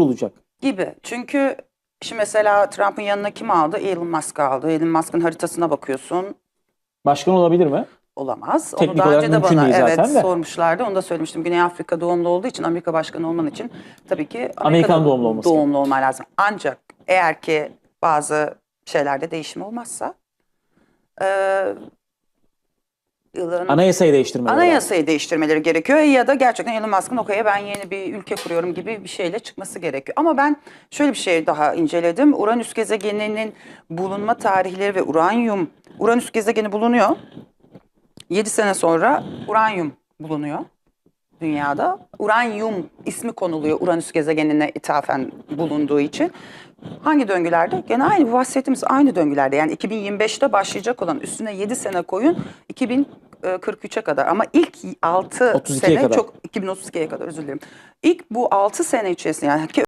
kurulacak. gibi. Çünkü şimdi mesela Trump'ın yanına kim aldı? Elon Musk aldı. Elon Musk'ın haritasına bakıyorsun. Başkan olabilir mi? Olamaz. Teknik Onu daha olarak önce de mümkün bana değil evet zaten de. sormuşlardı. Onu da söylemiştim. Güney Afrika doğumlu olduğu için Amerika başkanı olman için tabii ki Amerika Amerikan doğumlu olması doğumlu olman lazım. Ancak eğer ki bazı şeylerde değişim olmazsa yılların Anayasayı değiştirmeleri. Anayasayı değiştirmeleri gerekiyor ya da gerçekten Elon Musk'ın okey ben yeni bir ülke kuruyorum gibi bir şeyle çıkması gerekiyor. Ama ben şöyle bir şey daha inceledim. Uranüs gezegeninin bulunma tarihleri ve uranyum, Uranüs gezegeni bulunuyor. 7 sene sonra uranyum bulunuyor dünyada. Uranyum ismi konuluyor Uranüs gezegenine ithafen bulunduğu için. Hangi döngülerde? Gene aynı bu bahsettiğimiz aynı döngülerde. Yani 2025'te başlayacak olan üstüne 7 sene koyun 2043'e kadar. Ama ilk 6 32'ye sene kadar. çok 2032'ye kadar özür dilerim. İlk bu 6 sene içerisinde yani ki